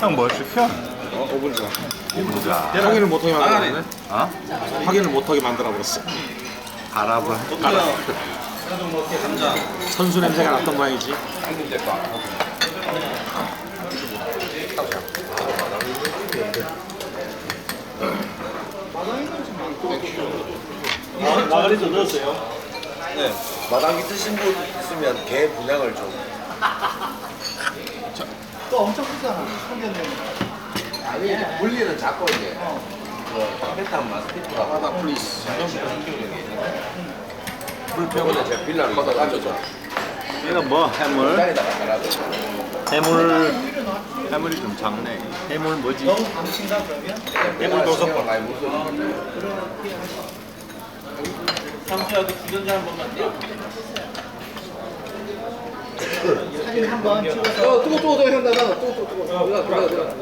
형뭘 시켜? 어, 5분 전. 오브자. 확인을 못하게 만들었네. 어? 확인을 못하게 만들어 버렸어. 바랍을. 선수 냄새가 났던 모양이지. 마가리도 넣었어요. 네. 마당기 드신 분 있으면 개 분양을 좀. 또 엄청 크잖아. 성견되면. 아니 물리는 작고 이제. 그 베트남 마스티프라고. 하나 플리스. 불평은 제 빌라를 걷어가지고 이거 뭐 해물? 해물 해물이 좀 작네. 해물 뭐지? 너무 감친가 그러면? 해물 도서관 많이 무슨. 상수하고 주전자 한 번만 떼요. 사진 한번 찍어서 어 뜨거 뜨거 뜨거 형 나가 뜨거 뜨거 뜨거. 들어가 들어가 들어가.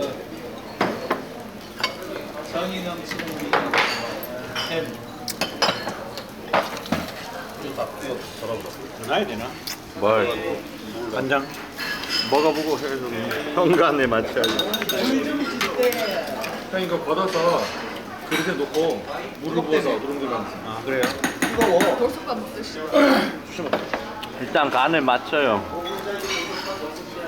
정이 넘치는 우리 햄. 넣어야 되나? 뭘? 간장. 먹어보고 해서 현관에 맞춰야지. 형 이거 걷어서 그릇에 놓고 물을 부어서 누룽지만. 아 그래요? 일단 간을 맞춰요.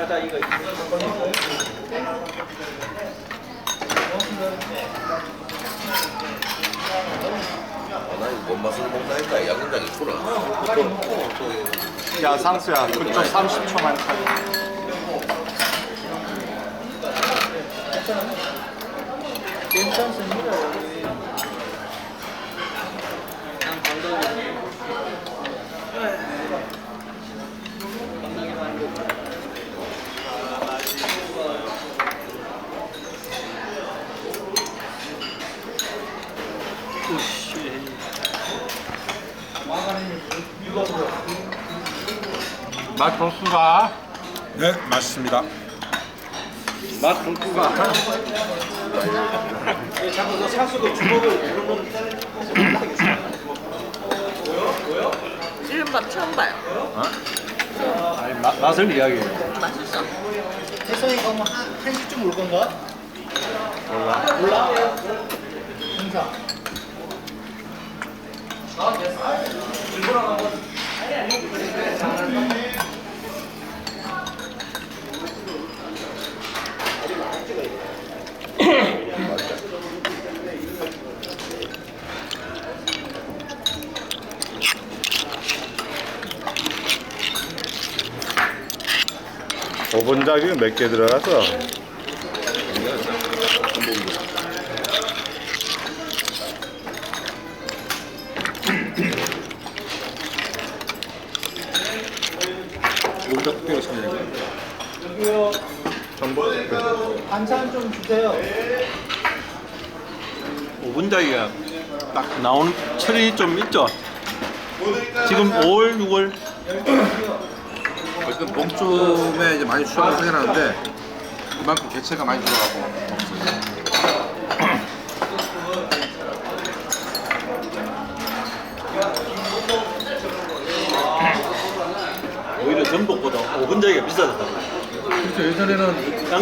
자자 이거 나는 뭔 맛을 먹나니까 양념장이 풀어. 야 상수야 그쪽 30초만 타. 괜찮습니다. 맛 좋수가. 네, 맛있습니다. 맛 좋수가. 자꾸 그 상수도 주먹을 이런 맛 처음 봐요. 아니 마, 맛을 이야기해요. 맛있어. 뭐 한, 한 시쯤 올 건가? 몰라. 몰라? 항상. 오분작이 몇 개 들어가서 여기다 특별히 찾아야 돼. 여기요. 반찬 좀 주세요. 오분자기가 딱 나오는 철이 좀 있죠. 지금 5월, 6월 어쨌든 봄쯤에 이제 많이 수확을 하긴 하는데 그만큼 개체가 많이 들어가고 전복보다 오분자기가 비싸졌다. 그렇죠 예전에는 양,